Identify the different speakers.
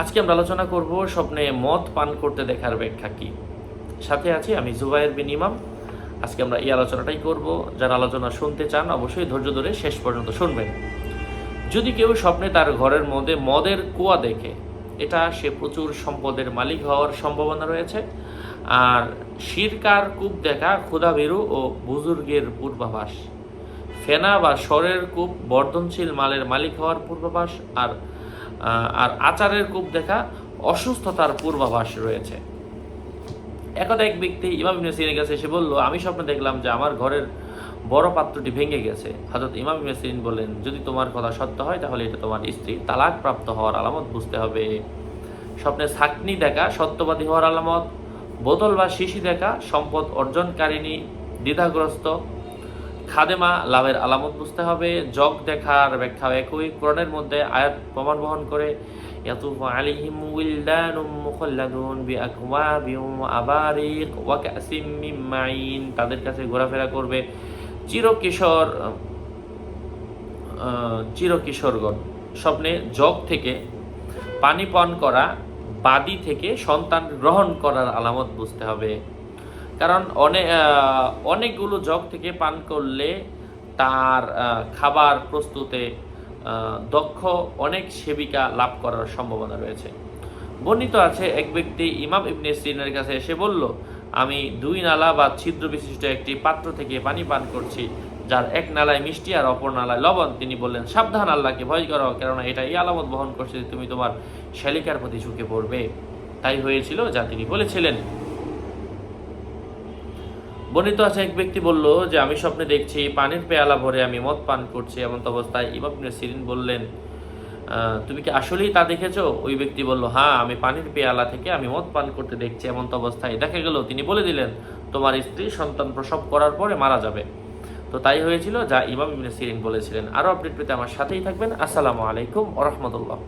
Speaker 1: আজকে আমরা আলোচনা করব স্বপ্নে মদ পান করতে দেখার ব্যাখ্যা কি। সাথে আছি আমি জুবাইর বিন ইমাম। আজকে আমরা এই আলোচনাটাই করব। যারা আলোচনা শুনতে চান, অবশ্যই ধৈর্য ধরে শেষ পর্যন্ত শুনবেন। যদি কেউ স্বপ্নে তার ঘরের মধ্যে মদের কুয়া দেখে, এটা সে প্রচুর সম্পদের মালিক হওয়ার সম্ভাবনা রয়েছে। আর শিরকার, কূপ দেখা, ক্ষুধাভীরু ও বুজুর্গের পূর্বাভাস। ফেনা বা স্বরের কূপ বর্ধনশীল মালের মালিক হওয়ার পূর্বাভাস। আর আর আচারের কূপ দেখা অসুস্থতার পূর্বাভাস রয়েছে। একদা এক ব্যক্তি ইমাম ইবনে সিরিনের কাছে এসে বলল, আমি স্বপ্নে দেখলাম যে আমার ঘরের বড় পাত্রটি ভেঙে গেছে। হযরত ইমাম ইবনে সিরিন বললেন, যদি তোমার কথা সত্য হয়, তাহলে এটা তোমার স্ত্রী। তালাক প্রাপ্ত হওয়ার আলামত বুঝতে হবে। স্বপ্নে ছাকনি দেখা, সত্যবাদী হওয়ার আলামত। বোতল বা শিশি দেখা, সম্পদ অর্জনকারিণী, দ্বিধাগ্রস্ত। খাদেমা লাভের আলামত বুঝতে হবে, জগ দেখার ব্যাখ্যা একই, কোরআনের মধ্যে আয়াত প্রমাণ বহন করে তাদের কাছে ঘোরাফেরা করবে চিরকিশোর চিরকিশোরগণ। স্বপ্নে জগ থেকে পানি পান করা, বাদি থেকে সন্তান গ্রহণ করার আলামত বুঝতে হবে। কারণ অনেক অনেকগুলো জগ থেকে পান করলে তার খাবার প্রস্তুতে দক্ষ অনেক সেবিকা লাভ করার সম্ভাবনা রয়েছে। বর্ণিত আছে, এক ব্যক্তি ইমাম ইবনে সিনের কাছে এসে বলল, আমি দুই নালা বা ছিদ্র বিশিষ্ট একটি পাত্র থেকে পানি পান করছি, যার এক নালায় মিষ্টি আর অপর নালায় লবণ। তিনি বললেন, সাবধান আল্লাহকে ভয় করো, কেননা এটা এই আলামত বহন করছে তুমি তোমার শালিকার প্রতি ঝুঁকে পড়বে। তাই হয়েছিল যা তিনি বলেছিলেন। বর্ণিত আছে, এক ব্যক্তি বলল যে, আমি স্বপ্নে দেখছি, পানির পেয়ালা ভরে আমি মদ পান করছি। এমন অবস্থায় ইমাম সিরিন বললেন তুমি কি আসলেই তা দেখেছ? ওই ব্যক্তি বলল হ্যাঁ আমি পানির পেয়ালা থেকে আমি মদ পান করতে দেখছি। এমন অবস্থায় দেখা গেল, তিনি বলে দিলেন, তোমার স্ত্রী সন্তান প্রসব করার পরে মারা যাবে। তো তাই হয়েছিল যা ইমাম ইবনে সিরিন বলেছিলেন। আরও আপডেট পেতে আমার সাথেই থাকবেন। আসসালামু আলাইকুম ওরহমতুল্লাহ